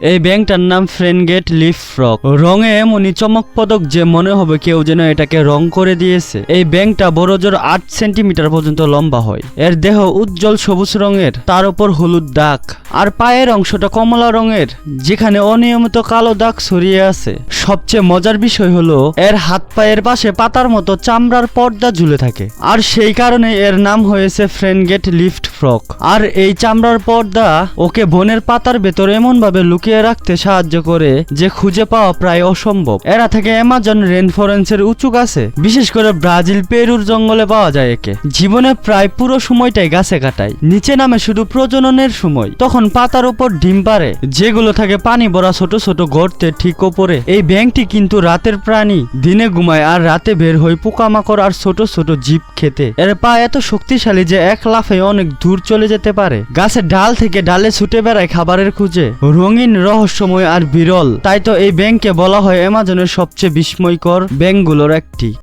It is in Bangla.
এই ব্যাংকটার নাম ফ্রেনগেট লিফ ফ্রক রঙে এমনই চমকপদক যে মনে হবে কেউ যেন এটাকে রং করে দিয়েছে। এই ব্যাংকটা বড় জোর আট সেন্টিমিটার পর্যন্ত লম্বা হয়। এর দেহ উজ্জ্বল সবুজ রঙের, তার উপর হলুদ দাগ। আর পায়ের অংশটা কমলা রঙের, যেখানে অনিয়মিত কালো দাগ ছড়িয়ে আছে। সবচেয়ে মজার বিষয় হলো, এর হাত পায়ের পাশে পাতার মতো চামড়ার পর্দা ঝুলে থাকে। আর সেই কারণে এর নাম হয়েছে ফ্রেনগেট লিফট ফ্রক আর এই চামড়ার পর্দা ওকে বনের পাতার ভেতর এমন ভাবে লুকিয়ে রাখতে সাহায্য করে যে খুঁজে পাওয়া প্রায় অসম্ভব। এরা থেকে অ্যামাজন রেন ফরেন্সের উঁচু গাছে, বিশেষ করে ব্রাজিল পেরুর জঙ্গলে পাওয়া যায় একে। জীবনে প্রায় পুরো সময়টাই গাছে কাটায়। নিচে নামে শুধু প্রজননের সময়। তখন পাতার উপর ডিম পারে যেগুলো থাকে পানি ভরা ছোট ছোট গর্তে ঠিক ওপরে। এই ব্যাংকটি কিন্তু রাতের প্রাণী, দিনে ঘুমায় আর রাতে বের হয় পোকামাকড় আর ছোট ছোট জীব খেতে। এর পা এত শক্তিশালী যে এক লাফে অনেক দূর চলে যেতে পারে। গাছের ডাল থেকে ডালে ছুটে বেড়ায় খাবারের খুঁজে। রঙিন রহস্যময় আর বিরল। তাই তো এই ব্যাংকে বলা হয় অ্যামাজনের সবচেয়ে বিস্ময়কর ব্যাংকগুলোর একটি।